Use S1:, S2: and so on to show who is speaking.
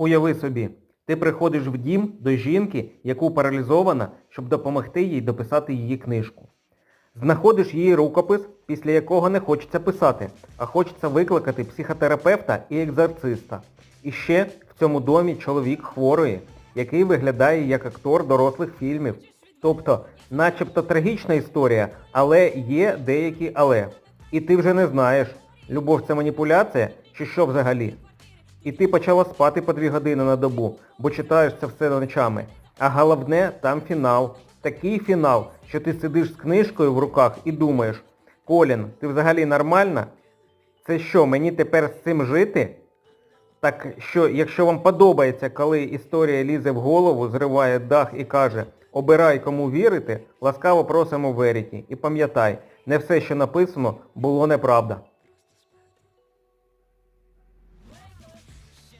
S1: Уяви собі, ти приходиш в дім до жінки, яку паралізована, щоб допомогти їй дописати її книжку. Знаходиш її рукопис, після якого не хочеться писати, а хочеться викликати психотерапевта і екзорциста. І ще в цьому домі чоловік хворої, який виглядає як актор дорослих фільмів. Тобто, начебто трагічна історія, але є деякі але. І ти вже не знаєш, любов це маніпуляція чи що взагалі. І ти почала спати по дві години на добу, бо читаєш це все ночами. А головне, там фінал. Такий фінал, що ти сидиш з книжкою в руках і думаєш, Колін, ти взагалі нормальна? Це що, мені тепер з цим жити? Так що, якщо вам подобається, коли історія лізе в голову, зриває дах і каже, обирай кому вірити, ласкаво просимо Веріті. І пам'ятай, не все, що написано, було неправда.